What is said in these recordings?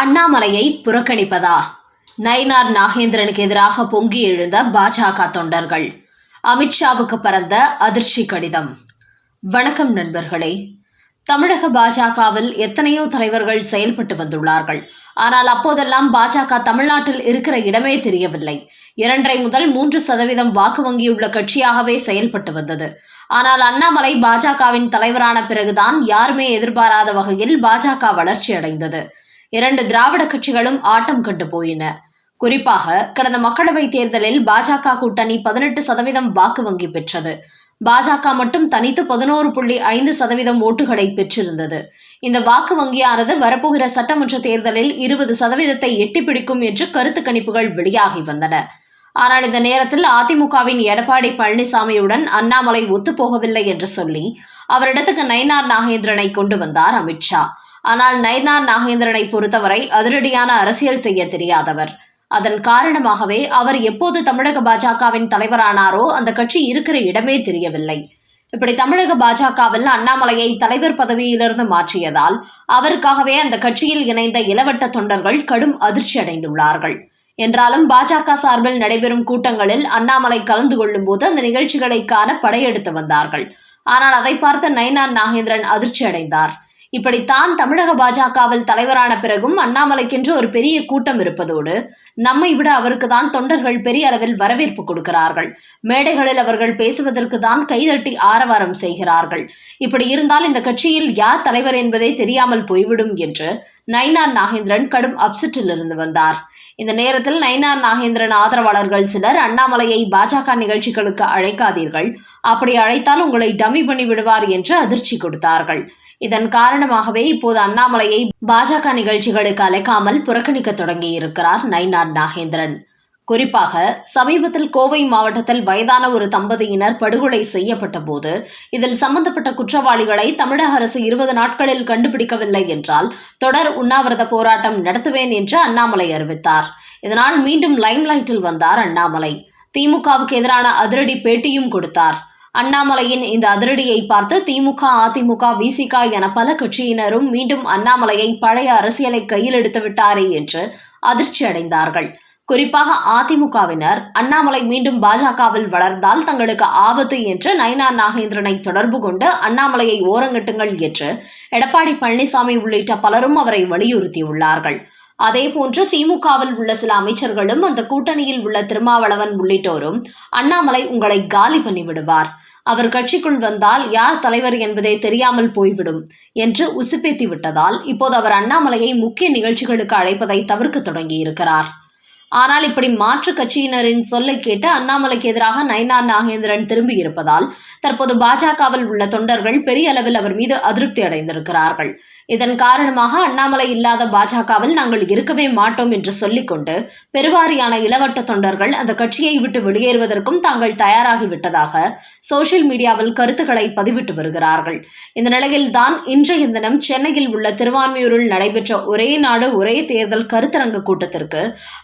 அண்ணாமலையை புறக்கணிப்பதா? நயினார் நாகேந்திரனுக்கு எதிராக பொங்கி எழுந்த பாஜக தொண்டர்கள். அமித்ஷாவுக்கு பறந்த அதிர்ச்சி கடிதம். வணக்கம் நண்பர்களே. தமிழக பாஜகவில் எத்தனையோ தலைவர்கள் செயல்பட்டு வந்துள்ளார்கள். ஆனால் அப்போதெல்லாம் பாஜக தமிழ்நாட்டில் இருக்கிற இடமே தெரியவில்லை. இரண்டரை முதல் மூன்று சதவீதம் வாக்கு வங்கியுள்ள கட்சியாகவே செயல்பட்டு வந்தது. ஆனால் அண்ணாமலை பாஜகவின் தலைவரான பிறகுதான் யாருமே எதிர்பாராத வகையில் பாஜக வளர்ச்சி அடைந்தது. இரண்டு திராவிட கட்சிகளும் ஆட்டம் கண்டு போயின. குறிப்பாக கடந்த மக்களவைத் தேர்தலில் பாஜக கூட்டணி பதினெட்டு சதவீதம் வாக்கு வங்கி பெற்றது. பாஜக மட்டும் தனித்து பதினோரு புள்ளி ஐந்து சதவீதம் ஓட்டுகளை பெற்றிருந்தது. இந்த வாக்கு வங்கியானது வரப்போகிற சட்டமன்ற தேர்தலில் இருபது சதவீதத்தை எட்டிப்பிடிக்கும் என்று கருத்து கணிப்புகள் வெளியாகி வந்தன. ஆனால் இந்த நேரத்தில் அதிமுகவின் எடப்பாடி பழனிசாமியுடன் அண்ணாமலை ஒத்துப்போகவில்லை என்று சொல்லி அவரிடத்துக்கு நயினார் நாகேந்திரனை கொண்டு வந்தார் அமித்ஷா ஆனால் நயினார் நாகேந்திரனை பொறுத்தவரை அதிரடியான அரசியல் செய்ய தெரியாதவர். அதன் காரணமாகவே அவர் எப்போது தமிழக பாஜகவின் தலைவரானாரோ அந்த கட்சி இருக்கிற இடமே தெரியவில்லை. இப்படி தமிழக பாஜகவில் அண்ணாமலையை தலைவர் பதவியிலிருந்து மாற்றியதால் அவருக்காகவே அந்த கட்சியில் இணைந்த இளவட்ட தொண்டர்கள் கடும் அதிர்ச்சி அடைந்துள்ளார்கள். என்றாலும் பாஜக சார்பில் நடைபெறும் கூட்டங்களில் அண்ணாமலை கலந்து கொள்ளும் போது அந்த நிகழ்ச்சிகளை காண படையெடுத்து வந்தார்கள். ஆனால் அதை பார்த்த நயினார் நாகேந்திரன் அதிர்ச்சி அடைந்தார். இப்படித்தான் தமிழக பாஜகவில் தலைவரான பிறகும் அண்ணாமலைக்கென்று ஒரு பெரிய கூட்டம் இருப்பதோடு நம்மை விட அவருக்கு தான் தொண்டர்கள் பெரிய அளவில் வரவேற்பு கொடுக்கிறார்கள். மேடைகளில் அவர்கள் பேசுவதற்கு தான் கைதட்டி ஆரவாரம் செய்கிறார்கள். இப்படி இருந்தால் இந்த கட்சியில் யார் தலைவர் என்பதே தெரியாமல் போய்விடும் என்று நைனார் நாகேந்திரன் கடும் அப்செட்டில் இருந்து வந்தார். இந்த நேரத்தில் நைனார் நாகேந்திரன் ஆதரவாளர்கள் சிலர் அண்ணாமலையை பாஜக நிகழ்ச்சிகளுக்கு அழைக்காதீர்கள். அப்படி அழைத்தால் உங்களை டம்மி பண்ணி விடுவார் என்று அதிர்ச்சி கொடுத்தார்கள். இதன் காரணமாகவே இப்போது அண்ணாமலையை பாஜக நிகழ்ச்சிகளுக்கு அழைக்காமல் புறக்கணிக்க தொடங்கியிருக்கிறார் நயினார் நாகேந்திரன். குறிப்பாக சமீபத்தில் கோவை மாவட்டத்தில் வயதான ஒரு தம்பதியினர் படுகொலை செய்யப்பட்ட போது இதில் சம்பந்தப்பட்ட குற்றவாளிகளை தமிழக அரசு இருபது நாட்களில் கண்டுபிடிக்கவில்லை என்றால் தொடர் உண்ணாவிரத போராட்டம் நடத்துவேன் என்று அண்ணாமலை அறிவித்தார். இதனால் மீண்டும் லைம்லைட்டில் வந்தார் அண்ணாமலை. திமுகவுக்கு எதிரான அதிரடி பேட்டியும் கொடுத்தார். அண்ணாமலையின் இந்த அதிரடியை பார்த்து திமுக அதிமுக விசிக என பல கட்சியினரும் மீண்டும் அண்ணாமலையை பழைய அரசியலை கையில் எடுத்து விட்டாரே என்று அதிர்ச்சி அடைந்தார்கள். குறிப்பாக அதிமுகவினர் அண்ணாமலை மீண்டும் பாஜகவில் வளர்ந்தால் தங்களுக்கு ஆபத்து என்று நயனா நாகேந்திரனை தொடர்பு கொண்டு அண்ணாமலையை ஓரங்கட்டுங்கள் என்று எடப்பாடி பழனிசாமி உள்ளிட்ட பலரும் அவரை வலியுறுத்தியுள்ளார்கள். அதேபோன்று திமுகவில் உள்ள சில அமைச்சர்களும் அந்த கூட்டணியில் உள்ள திருமாவளவன் உள்ளிட்டோரும் அண்ணாமலை உங்களை காலி பண்ணிவிடுவார். அவர் கட்சிக்குள் வந்தால் யார் தலைவர் என்பதே தெரியாமல் போய்விடும் என்று உசுப்பேத்தி விட்டதால் இப்போது அவர் அண்ணாமலையை முக்கிய நிகழ்ச்சிகளுக்கு அழைப்பதை தவிர்க்க தொடங்கியிருக்கிறார். ஆனால் இப்படி மாற்று கட்சியினரின் சொல்லை கேட்டு அண்ணாமலைக்கு எதிராக நயினார் நாகேந்திரன் திரும்பி இருப்பதால் தற்போது பாஜகவில் உள்ள தொண்டர்கள் பெரிய அளவில் அவர் மீது அதிருப்தி அடைந்திருக்கிறார்கள். இதன் காரணமாக அண்ணாமலை இல்லாத பாஜகவில் நாங்கள் இருக்கவே மாட்டோம் என்று சொல்லிக்கொண்டு பெருவாரியான இளவட்ட தொண்டர்கள் அந்த கட்சியை விட்டு வெளியேறுவதற்கும் தாங்கள் தயாராகிவிட்டதாக சோசியல் மீடியாவில் கருத்துக்களை பதிவிட்டு வருகிறார்கள். இந்த நிலையில் தான் இன்றைய தினம் சென்னையில் உள்ள திருவான்மியூரில் நடைபெற்ற ஒரே நாடு ஒரே தேர்தல் கருத்தரங்கு கூட்டத்திற்கு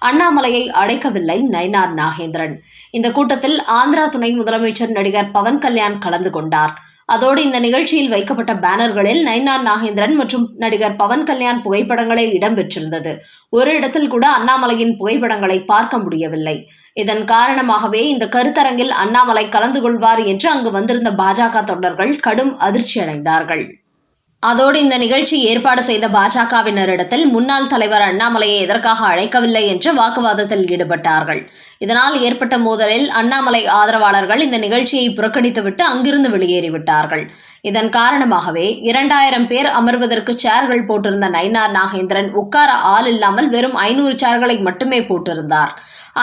அண்ணாமலை அண்ணாமலையை அடைக்கவில்லை நயனார் நாகேந்திரன். இந்த கூட்டத்தில் ஆந்திரா துணை முதலமைச்சர் நடிகர் பவன் கல்யாண் கலந்து கொண்டார். அதோடு இந்த நிகழ்ச்சியில் வைக்கப்பட்ட பேனர்களில் நயனார் நாகேந்திரன் மற்றும் நடிகர் பவன் கல்யாண் புகைப்படங்களே இடம்பெற்றிருந்தது. ஒரு இடத்தில் கூட அண்ணாமலையின் புகைப்படங்களை பார்க்க முடியவில்லை. இதன் காரணமாகவே இந்த கருத்தரங்கில் அண்ணாமலை கலந்து கொள்வார் என்று அங்கு வந்திருந்த பாஜக தொண்டர்கள் கடும் அதிர்ச்சி அடைந்தார்கள் அதோடு இந்த நிகழ்ச்சி ஏற்பாடு செய்த பாஜகவினரிடத்தில் முன்னாள் தலைவர் அண்ணாமலையை எதற்காக அழைக்கவில்லை என்று வாக்குவாதத்தில் ஈடுபட்டார்கள். இதனால் ஏற்பட்ட மோதலில் அண்ணாமலை ஆதரவாளர்கள் இந்த நிகழ்ச்சியை புறக்கணித்துவிட்டு அங்கிருந்து வெளியேறிவிட்டார்கள். இதன் காரணமாகவே இரண்டாயிரம் பேர் அமர்வதற்கு சேர்கள் போட்டிருந்த நயினார் நாகேந்திரன் உட்கார ஆள் இல்லாமல் வெறும் ஐநூறு சேர்களை மட்டுமே போட்டிருந்தார்.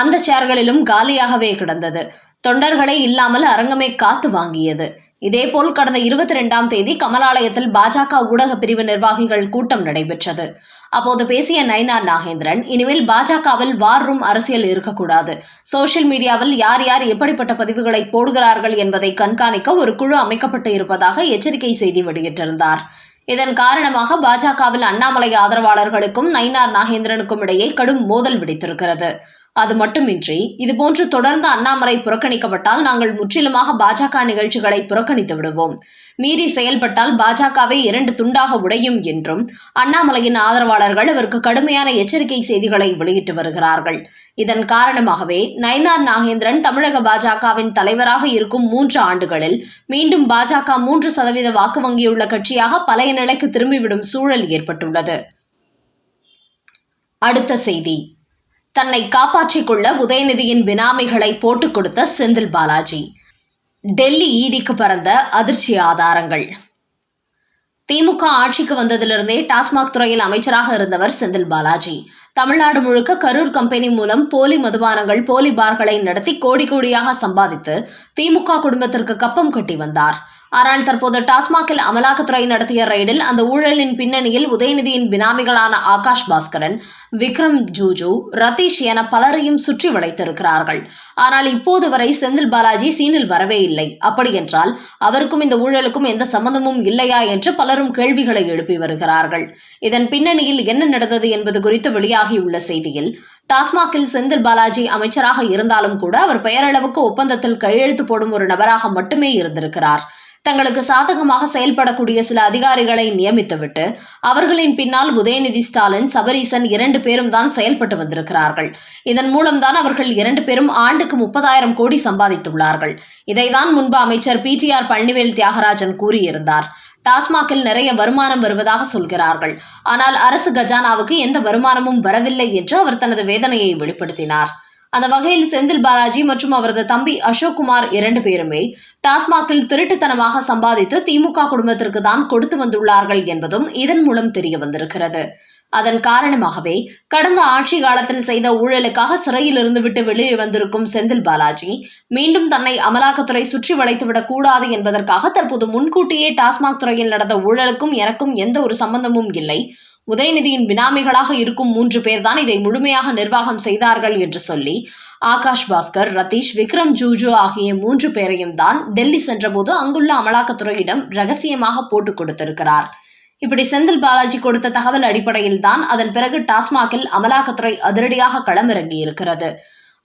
அந்த சேர்களிலும் காலியாகவே கிடந்தது. தொண்டர்களே இல்லாமல் அரங்கமே காத்து வாங்கியது. இதேபோல் கடந்த இருபத்தி ரெண்டாம் தேதி கமலாலயத்தில் பாஜக ஊடக பிரிவு நிர்வாகிகள் கூட்டம் நடைபெற்றது. அப்போது பேசிய நயினார் நாகேந்திரன் இனிமேல் பாஜகவில் வார் ரூம் அரசியல் இருக்கக்கூடாது. சோசியல் மீடியாவில் யார் யார் எப்படிப்பட்ட பதிவுகளை போடுகிறார்கள் என்பதை கண்காணிக்க ஒரு குழு அமைக்கப்பட்டு இருப்பதாக எச்சரிக்கை செய்தி வெளியிட்டிருந்தார். இதன் காரணமாக பாஜகவில் அண்ணாமலை ஆதரவாளர்களுக்கும் நயினார் நாகேந்திரனுக்கும் இடையே கடும் மோதல் வெடித்திருக்கிறது. அது மட்டுமின்றி இதுபோன்று தொடர்ந்து அண்ணாமலை புறக்கணிக்கப்பட்டால் நாங்கள் முற்றிலுமாக பாஜக நிகழ்ச்சிகளை புறக்கணித்து விடுவோம். மீறி செயல்பட்டால் பாஜகவை இரண்டு துண்டாக உடையும் என்றும் அண்ணாமலையின் ஆதரவாளர்கள் அவருக்கு கடுமையான எச்சரிக்கை செய்திகளை வெளியிட்டு வருகிறார்கள். இதன் காரணமாகவே நயினார் நாகேந்திரன் தமிழக பாஜகவின் தலைவராக இருக்கும் மூன்று ஆண்டுகளில் மீண்டும் பாஜக மூன்று சதவீத வாக்கு வங்கியுள்ள கட்சியாக பழைய நிலைக்கு திரும்பிவிடும் சூழல் ஏற்பட்டுள்ளது. அடுத்த செய்தி. தன்னை காப்பாற்றிக் கொள்ள உதயநிதியின் பினாமிகளை போட்டுக் கொடுத்த செந்தில் பாலாஜி. டெல்லி ஈடிக்கு பறந்த அதிர்ச்சி ஆதாரங்கள். திமுக ஆட்சிக்கு வந்ததிலிருந்தே டாஸ்மாக் துறையில் அமைச்சராக இருந்தவர் செந்தில் பாலாஜி. தமிழ்நாடு முழுக்க கரூர் கம்பெனி மூலம் போலி மதுபானங்கள் போலி பார்களை நடத்தி கோடி கோடியாக சம்பாதித்து திமுக குடும்பத்திற்கு கப்பம் கட்டி வந்தார். ஆனால் தற்போது டாஸ்மாகில் அமலாக்கத்துறை நடத்திய ரெய்டில் அந்த ஊழலின் பின்னணியில் உதயநிதியின் பினாமிகளான ஆகாஷ் பாஸ்கரன் விக்ரம் ஜூஜு ரதீஷ் என பலரையும் சுற்றி வளைத்திருக்கிறார்கள். ஆனால் இப்போது வரை செந்தில் பாலாஜி சீனில் வரவே இல்லை. அப்படியென்றால் அவருக்கும் இந்த ஊழலுக்கும் எந்த சம்பந்தமும் இல்லையா என்று பலரும் கேள்விகளை எழுப்பி வருகிறார்கள். இதன் பின்னணியில் என்ன நடந்தது என்பது குறித்து வெளியாகியுள்ள செய்தியில் டாஸ்மாகில் செந்தில் பாலாஜி அமைச்சராக இருந்தாலும் கூட அவர் பெயரளவுக்கு ஒப்பந்தத்தில் கையெழுத்து போடும் ஒரு நபராக மட்டுமே இருந்திருக்கிறார். தங்களுக்கு சாதகமாக செயல்படக்கூடிய சில அதிகாரிகளை நியமித்துவிட்டு அவர்களின் பின்னால் உதயநிதி ஸ்டாலின் சபரீசன் இரண்டு பேரும் தான் செயல்பட்டு வந்திருக்கிறார்கள். இதன் மூலம்தான் அவர்கள் இரண்டு பேரும் ஆண்டுக்கு முப்பதாயிரம் கோடி சம்பாதித்துள்ளார்கள். இதைதான் முன்பு அமைச்சர் பிடிஆர் பழனிவேல் தியாகராஜன் கூறியிருந்தார். டாஸ்மாகில் நிறைய வருமானம் வருவதாக சொல்கிறார்கள். ஆனால் அரசு கஜானாவுக்கு எந்த வருமானமும் வரவில்லை என்று அவர் தனது வேதனையை வெளிப்படுத்தினார். அந்த வகையில் செந்தில் பாலாஜி மற்றும் அவரது தம்பி அசோக் குமார் இரண்டு பேருமே டாஸ்மாகில் திருட்டுத்தனமாக சம்பாதித்து திமுக குடும்பத்திற்கு தான் கொடுத்து வந்துள்ளார்கள் என்பதும் இதன் மூலம் தெரிய வந்திருக்கிறது. அதன் காரணமாகவே கடந்த ஆட்சி காலத்தில் செய்த ஊழலுக்காக சிறையில் இருந்துவிட்டு வெளியே வந்திருக்கும் செந்தில் பாலாஜி மீண்டும் தன்னை அமலாக்கத்துறை சுற்றி வளைத்துவிடக் கூடாது என்பதற்காக தற்போது முன்கூட்டியே டாஸ்மாக் துறையில் நடந்த ஊழலுக்கும் எனக்கும் எந்த ஒரு சம்பந்தமும் இல்லை. உதயநிதியின் பினாமிகளாக இருக்கும் மூன்று பேர்தான் இதை முழுமையாக நிர்வாகம் செய்தார்கள் என்று சொல்லி ஆகாஷ் பாஸ்கர் ரதீஷ் விக்ரம் ஜூஜு ஆகிய மூன்று பேரையும் தான் டெல்லி சென்றபோது அங்குள்ள அமலாக்கத்துறையிடம் ரகசியமாக போட்டுக் கொடுத்திருக்கிறார். இப்படி செந்தில் பாலாஜி கொடுத்த தகவல் அடிப்படையில் தான் அதன் பிறகு டாஸ்மாகில் அமலாக்கத்துறை அதிரடியாக களமிறங்கி இருக்கிறது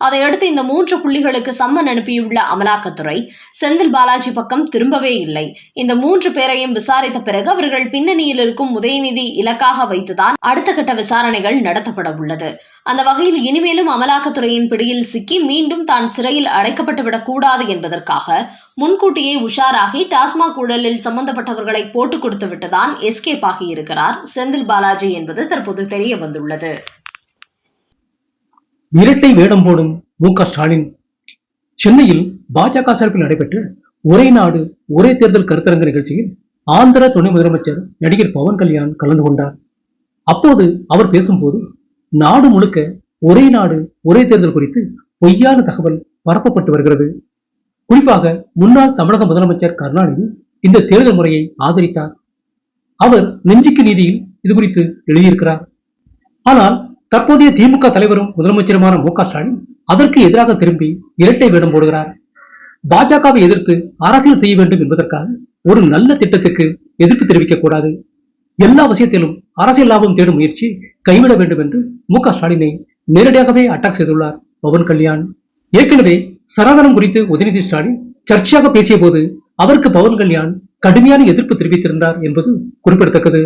அதையடுத்து இந்த மூன்று புள்ளிகளுக்கு சம்மன் அனுப்பியுள்ள அமலாக்கத்துறை செந்தில் பாலாஜி பக்கம் திரும்பவே இல்லை. இந்த மூன்று பேரையும் விசாரித்த பிறகு அவர்கள் பின்னணியில் இருக்கும் உதயநிதி இலக்காக வைத்துதான் அடுத்த கட்ட விசாரணைகள் நடத்தப்பட உள்ளது. அந்த வகையில் இனிமேலும் அமலாக்கத்துறையின் பிடியில் சிக்கி மீண்டும் தான் சிறையில் அடைக்கப்பட்டு விடக்கூடாது என்பதற்காக முன்கூட்டியே உஷாராகி டாஸ்மாக் ஊழலில் சம்பந்தப்பட்டவர்களை போட்டுக் கொடுத்து விட்டுதான் எஸ்கேப் ஆகியிருக்கிறார் செந்தில் பாலாஜி என்பது தற்போது தெரிய வந்துள்ளது. இரட்டை வேடம் போடும் மு ஸ்டாலின். சென்னையில் பாஜக சார்பில் நடைபெற்ற ஒரே நாடு ஒரே தேர்தல் கருத்தரங்க நிகழ்ச்சியில் ஆந்திர துணை முதலமைச்சர் நடிகர் பவன் கல்யாண் கலந்து கொண்டார். அப்போது அவர் பேசும்போது நாடு முழுக்க ஒரே நாடு ஒரே தேர்தல் குறித்து பொய்யான தகவல் பரப்பப்பட்டு வருகிறது. குறிப்பாக முன்னாள் தமிழக முதலமைச்சர் கருணாநிதி இந்த தேர்தல் முறையை ஆதரித்தார். அவர் நெஞ்சுக்கு நீதியில் இது குறித்து எழுதியிருக்கிறார். ஆனால் தற்போதைய திமுக தலைவரும் முதலமைச்சருமான மு க ஸ்டாலின் அதற்கு எதிராக திரும்பி இரட்டை வேடம் போடுகிறார். பாஜகவை எதிர்த்து அரசியல் செய்ய வேண்டும் என்பதற்காக ஒரு நல்ல திட்டத்துக்கு எதிர்ப்பு தெரிவிக்க கூடாது. எல்லா விஷயத்திலும் அரசியல் லாபம் தேடும் முயற்சி கைவிட வேண்டும் என்று மு க ஸ்டாலினை நேரடியாகவே அட்டாக் செய்துள்ளார் பவன் கல்யாண். ஏற்கனவே சனாதனம் குறித்து உதயநிதி ஸ்டாலின் சர்ச்சையாக பேசிய போது அவருக்கு பவன் கல்யாண் கடுமையான எதிர்ப்பு தெரிவித்திருந்தார் என்பது குறிப்பிடத்தக்கது.